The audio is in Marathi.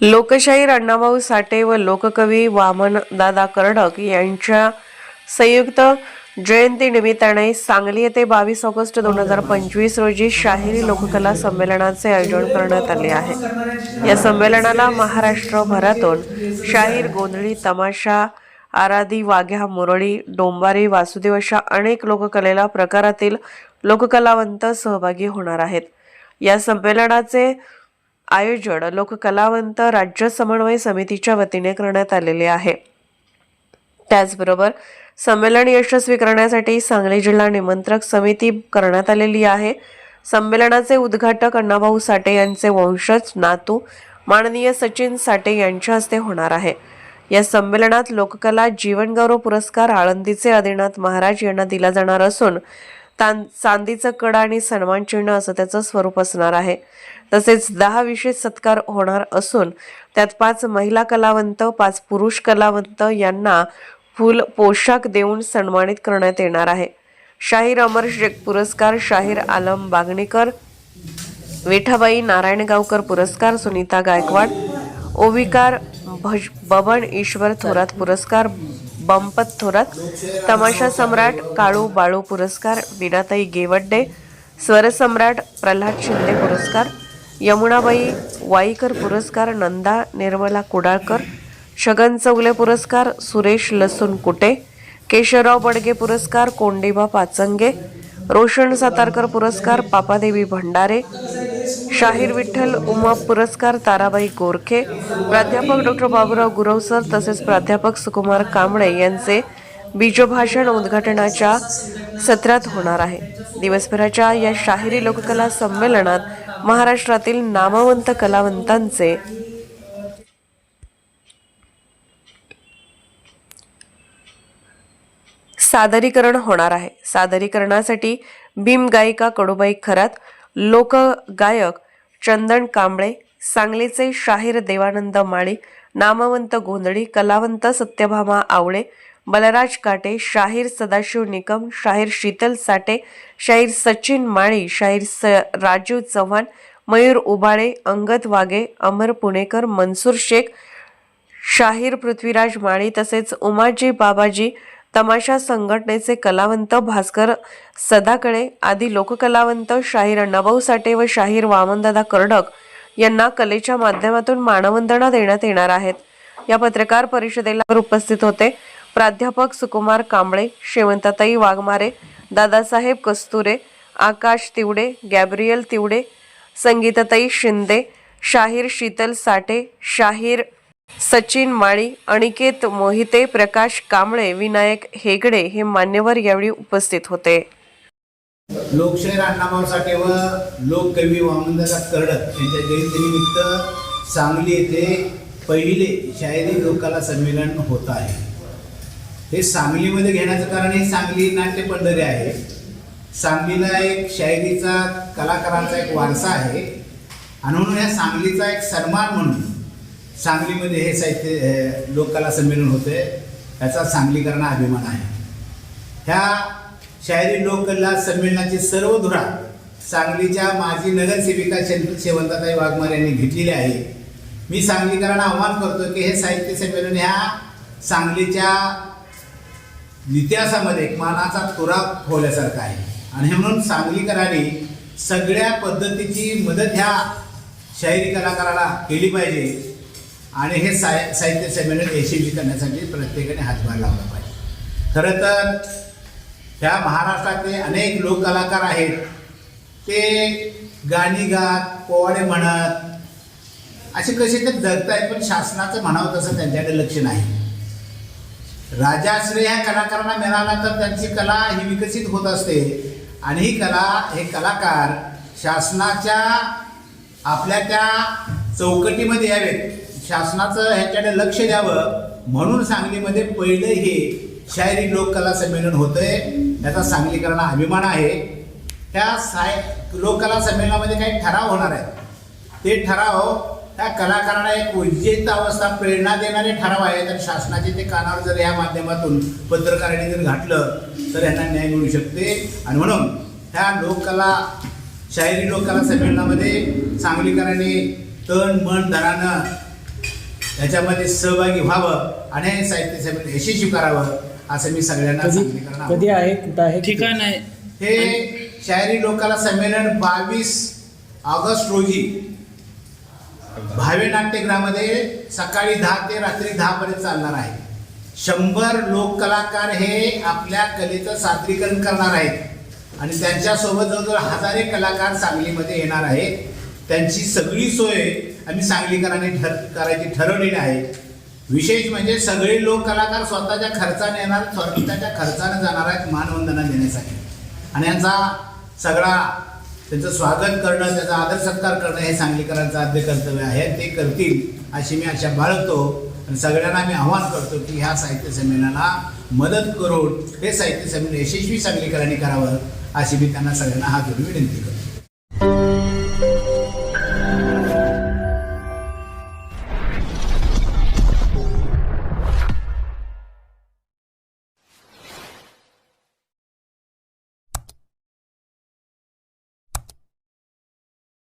लोकशाहीर अण्णाभाऊ साठे व लोककवी वामन दादा कर्डक यांच्या संयुक्त जयंती निमित्ताने सांगली येथे बावीस ऑगस्ट दोन हजार पंचवीस रोजी शाहिरी लोककला संमेलनाचे आयोजन करण्यात आले आहे. या संमेलनाला महाराष्ट्रभरातून शाहीर गोंधळी तमाशा आराधी वाघ्या मुरळी डोंबारी वासुदेव अशा अनेक लोककलेला प्रकारातील लोककलावंत सहभागी होणार आहेत. या संमेलनाचे आयोजन लोककलावंत राज्य समन्वय समितीच्या वतीने करण्यात आलेले आहे. त्याचबरोबर संमेलन यशस्वी करण्यासाठी सांगली जिल्हा निमंत्रक समिती करण्यात आलेली आहे. संमेलनाचे उद्घाटक अण्णाभाऊ साठे यांचे वंशज नातू माननीय सचिन साठे यांच्या हस्ते होणार आहे. या संमेलनात लोककला जीवनगौरव पुरस्कार आळंदीचे आदिनाथ महाराज यांना दिला जाणार असून तां- चांदीचं कड आणि सन्मान चिन्ह असं त्याचं स्वरूप असणार आहे. तसेच दहा विशेष सत्कार होणार असून त्यात पाच महिला कलावंत पाच पुरुष कलावंत यांना फुल पोशाख देऊन सन्मानित करण्यात येणार आहे. शाहीर अमर शेख पुरस्कार शाहीर आलम बागणेकर विठाबाई नारायणगावकर पुरस्कार सुनीता गायकवाड ओविकार भज बबन ईश्वर थोरात पुरस्कार बंपत थोरात तमाशा सम्राट काळू बाळू पुरस्कार विनाताई गेवड्डे स्वरसम्राट प्रल्हाद शिंदे पुरस्कार यमुनाबाई वाईकर पुरस्कार नंदा निर्मला कुडाळकर छगन चौले पुरस्कार सुरेश लसून कुटे केशवराव बडगे पुरस्कार कोंडिबा पाचंगे रोशन सातारकर पुरस्कार पापादेवी भंडारे शाहीर विठ्ठल उमा पुरस्कार ताराबाई गोरखे प्राध्यापक डॉक्टर बाबूराव गुरव सर तसेच प्राध्यापक सुकुमार कांबळे यांचे बीजभाषण उद्घाटनाच्या सत्रात होणार आहे. दिवसभराच्या या शाहिरी लोककला संमेलनात महाराष्ट्रातील नामवंत कलावंतांचे सादरीकरण होणार आहे. सादरीकरणासाठी भीम गायिका कडूबाई खरात लोकगायक चंदन कांबळे सांगलीचे शाहीर देवानंद माळी नामवंत गोंधळी कलावंत सत्यभामा आवळे बलराज काटे शाहीर सदाशिव निकम शाहीर शीतल साठे शाहीर सचिन माळी शाहीर स राजीव चव्हाण मयूर उबाळे अंगद वागे अमर पुणेकर मनसूर शेख शाहीर पृथ्वीराज माळी तसेच उमाजी बाबाजी तमाशा संघटनेचे कलावंत भास्कर सदाकळे आदी लोककलावंत शाहीर अण्णाभाऊ साठे व शाहीर वामनदादा कर्डक यांना कलेच्या माध्यमातून मानवंदना देण्यात येणार आहेत. या पत्रकार परिषदेला उपस्थित होते. प्राध्यापक सुकुमार कांबळे शेवंताताई वाघमारे दादासाहेब कस्तुरे आकाश तिवडे गॅब्रियल तिवडे संगीताताई शिंदे शाहीर शीतल साठे शाहीर सचिन माळी अनिकेत मोहिते प्रकाश कांबळे विनायक हेगडे हे मान्यवर यावेळी उपस्थित होते. लोकशाहीर अण्णाभाऊ साठे व लोककवी वामनदादा कर्डक यांच्या जयंतीनिमित्त सांगली येथे पहिले शायरी लोकाला संमेलन होत आहे. हे सांगलीमध्ये घेण्याचं कारण हे सांगली नाट्य पंढरी आहे. सांगलीला एक शायरीचा कलाकारांचा एक वारसा आहे. आणि म्हणून ह्या सांगलीचा एक सन्मान म्हणून सांगलीमध्ये हे साहित्य लोककला संमेलन होते याचा सांगलीकरांना अभिमान आहे. ह्या शायरी लोककला संमेलनाची सर्व धुरा सांगलीच्या माजी नगरसेविका शेव- शेवंताताई वाघमार यांनी घेतलेली आहे. मी सांगलीकरांना आव्हान करतो की हे साहित्य संमेलन ह्या सांगलीच्या इतिहासामध्ये एक मानाचा तुरा होल्यासारखा आहे. आणि हे म्हणून सांगलीकरांनी सगळ्या पद्धतीची मदत ह्या शाहिरी कलाकाराला केली पाहिजे. आणि हे साय साहित्य संमेलन यशस्वी करण्यासाठी प्रत्येकाने हातभार लावला पाहिजे. खरं तर ह्या महाराष्ट्रातले अनेक लोक कलाकार आहेत. ते गाणी गात पोवाडे म्हणत असे कसे ते जगतायत पण शासनाचं म्हणावं तसं त्यांच्याकडे लक्ष नाही. राजाश्रय ह्या कलाकारांना मिळाला तर त्यांची कला ही विकसित होत असते. आणि ही कला हे कलाकार शासनाच्या आपल्या त्या चौकटीमध्ये यावेत. शासनाचं ह्याच्याकडे लक्ष द्यावं म्हणून सांगलीमध्ये पहिलं हे शायरी लोककला संमेलन होतंय. याचा सांगलीकरांना अभिमान आहे. त्या साय लोककला संमेलनामध्ये काही ठराव होणार आहेत. ते ठराव त्या कलाकारांना एक उज्जैत अवस्था प्रेरणा देणारे ठराव आहेत आणि शासनाचे ते कानावर जर या माध्यमातून पत्रकारांनी जर घातलं तर यांना न्याय मिळू शकते. आणि म्हणून ह्या लोककला शाहिरी लोककला संमेलनामध्ये सांगलीकरांनी तन मन धनानं याच्यामध्ये सहभागी व्हावं आणि हे साहित्य संमेलन यशस्वी करावं असं मी सगळ्यांना कधी सांगलीकरांना आवाहन कधी आहे कुठं आहे? ठिकाण आहे. हे शायरी लोकाला संमेलन बावीस ऑगस्ट रोजी भावे नाट्यगृहामध्ये सकाळी दहा ते रात्री दहा पर्यंत चालणार आहे. शंभर लोक कलाकार हे आपल्या कलेचं सादरीकरण करणार आहेत. आणि त्यांच्यासोबत जवळजवळ हजारे कलाकार सांगलीमध्ये येणार आहेत. त्यांची सगळी सोय आम्ही सांगलीकरांनी ठर करायची ठरवलेली आहे. विशेष म्हणजे सगळे लोक कलाकार स्वतःच्या खर्चाने येणार स्वतःच्या खर्चाने जाणार आहेत मानवंदना देण्यासाठी. आणि यांचा सगळा त्यांचं स्वागत करणं त्याचा आदर सत्कार करणं हे सांगलीकरांचं आद्य कर्तव्य आहे. ते करतील अशी मी आशा बाळगतो आणि सगळ्यांना मी आवाहन करतो की ह्या साहित्य संमेलनाला मदत करून हे साहित्य संमेलन यशस्वी सांगलीकरांनी करावं अशी मी त्यांना सगळ्यांना हात जोडून विनंती करतो.